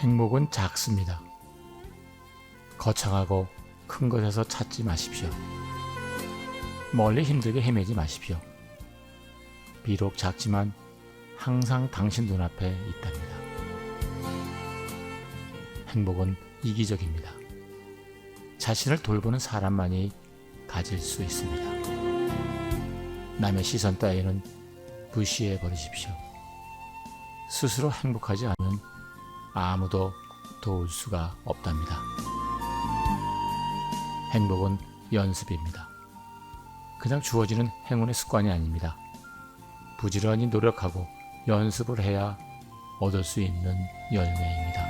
행복은 작습니다. 거창하고 큰 것에서 찾지 마십시오. 멀리 힘들게 헤매지 마십시오. 비록 작지만 항상 당신 눈앞에 있답니다. 행복은 이기적입니다. 자신을 돌보는 사람만이 가질 수 있습니다. 남의 시선 따위는 무시해 버리십시오. 스스로 행복하지 않으면 아무도 도울 수가 없답니다. 행복은 연습입니다. 그냥 주어지는 행운의 습관이 아닙니다. 부지런히 노력하고 연습을 해야 얻을 수 있는 열매입니다.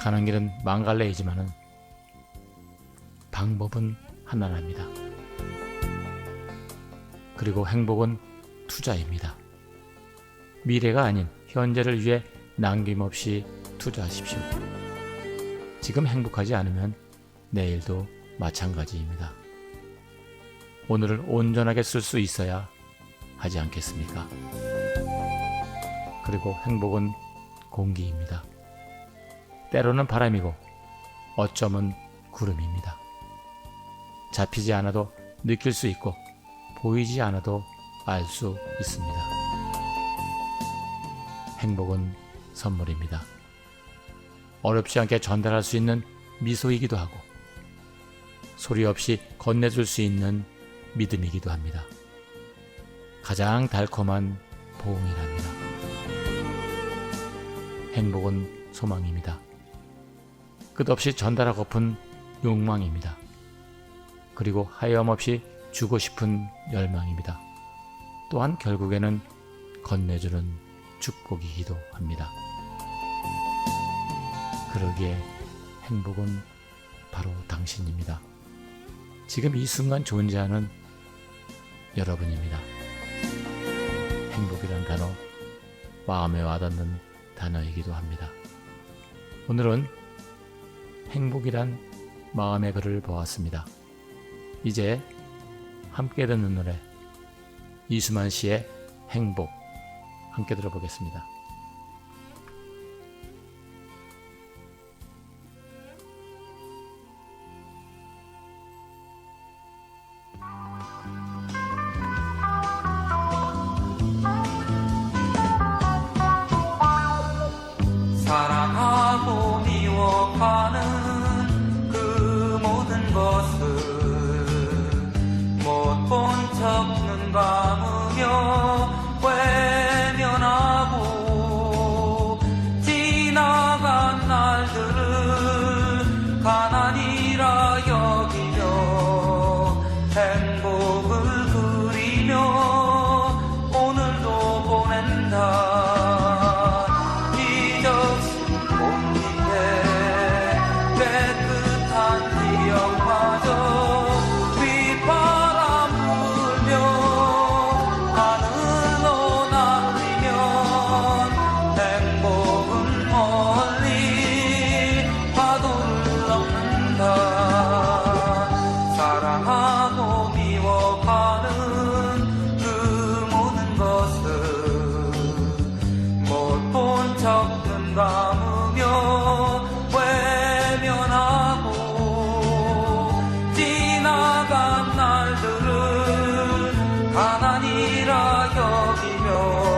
가는 길은 망갈래이지만은 방법은 하나랍니다. 그리고 행복은 투자입니다. 미래가 아닌 현재를 위해 남김없이 투자하십시오. 지금 행복하지 않으면 내일도 마찬가지입니다. 오늘을 온전하게 쓸 수 있어야 하지 않겠습니까? 그리고 행복은 공기입니다. 때로는 바람이고 어쩌면 구름입니다. 잡히지 않아도 느낄 수 있고 보이지 않아도 알 수 있습니다. 행복은 선물입니다. 어렵지 않게 전달할 수 있는 미소이기도 하고 소리 없이 건네줄 수 있는 믿음이기도 합니다. 가장 달콤한 보응이랍니다. 행복은 소망입니다. 끝없이 전달하고픈 욕망입니다. 그리고 하염없이 주고 싶은 열망입니다. 또한 결국에는 건네주는 축복이기도 합니다. 그러기에 행복은 바로 당신입니다. 지금 이 순간 존재하는 여러분입니다. 행복이란 단어, 마음에 와닿는 단어이기도 합니다. 오늘은 행복이란 마음의 글을 보았습니다. 이제 함께 듣는 노래 이수만 씨의 행복 함께 들어보겠습니다. را 하나니라 여기며